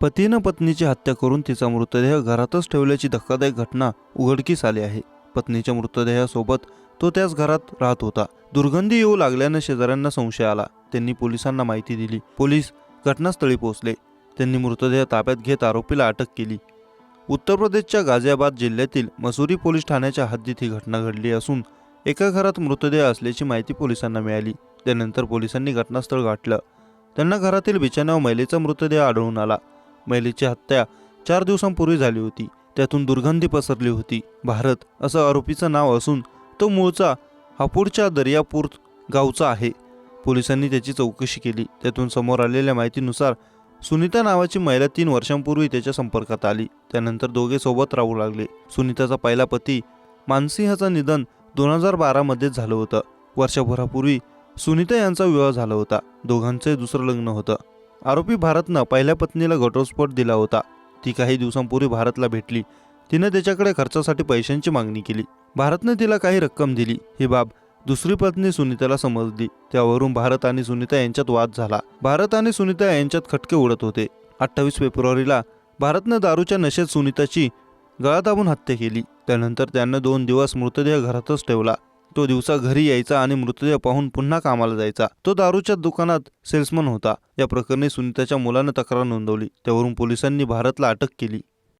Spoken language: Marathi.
पतीनं पत्नीची हत्या करून तिचा मृतदेह घरातच ठेवल्याची धक्कादायक घटना उघडकीस आली आहे. पत्नीच्या मृतदेहासोबत तो त्याच घरात राहत होता. दुर्गंधी येऊ लागल्यानं शेजाऱ्यांना संशय आला. त्यांनी पोलिसांना माहिती दिली. पोलीस घटनास्थळी पोहोचले. त्यांनी मृतदेह ताब्यात घेत आरोपीला अटक केली. उत्तर प्रदेशच्या गाझियाबाद जिल्ह्यातील मसुरी पोलीस ठाण्याच्या हद्दीत ही घटना घडली असून एका घरात मृतदेह असल्याची माहिती पोलिसांना मिळाली. त्यानंतर पोलिसांनी घटनास्थळ गाठलं. त्यांना घरातील बिछाण्यावर महिलेचा मृतदेह आढळून आला. महिलेची हत्या चार दिवसांपूर्वी झाली होती. त्यातून दुर्गंधी पसरली होती. भारत असं आरोपीचं नाव असून तो मूळचा हापूरच्या दर्यापूर गावचा आहे. पोलिसांनी त्याची चौकशी केली. त्यातून समोर आलेल्या माहितीनुसार सुनीता नावाची महिला तीन वर्षांपूर्वी त्याच्या संपर्कात आली. त्यानंतर दोघे सोबत राहू लागले. सुनीताचा पहिला पती मानसिंहाचं निधन दोन हजार बारामध्येच झालं होतं. वर्षभरापूर्वी सुनीता यांचा विवाह झाला होता. दोघांचे दुसरं लग्न होतं. आरोपी भारतनं पहिल्या पत्नीला घटस्फोट दिला होता. ती काही दिवसांपूर्वी भारतला भेटली. तिनं त्याच्याकडे खर्चासाठी पैशांची मागणी केली. भारतने तिला काही रक्कम दिली. ही बाब दुसरी पत्नी सुनीताला समजली. त्यावरून भारत आणि सुनीता यांच्यात वाद झाला. भारत आणि सुनीता यांच्यात खटके उडत होते. अठ्ठावीस फेब्रुवारीला भारतनं दारूच्या नशेत सुनीताची गळा दाबून हत्या केली. त्यानंतर त्यानं दोन दिवस मृतदेह घरातच ठेवला. तो दिवसा घरी यायचा आणि मृतदेह पाहून पुन्हा कामाला जायचा. तो दारूच्या दुकानात सेल्समन होता. या प्रकरणी सुनीताच्या मुलानं तक्रार नोंदवली. त्यावरून पोलिसांनी भारतला अटक केली.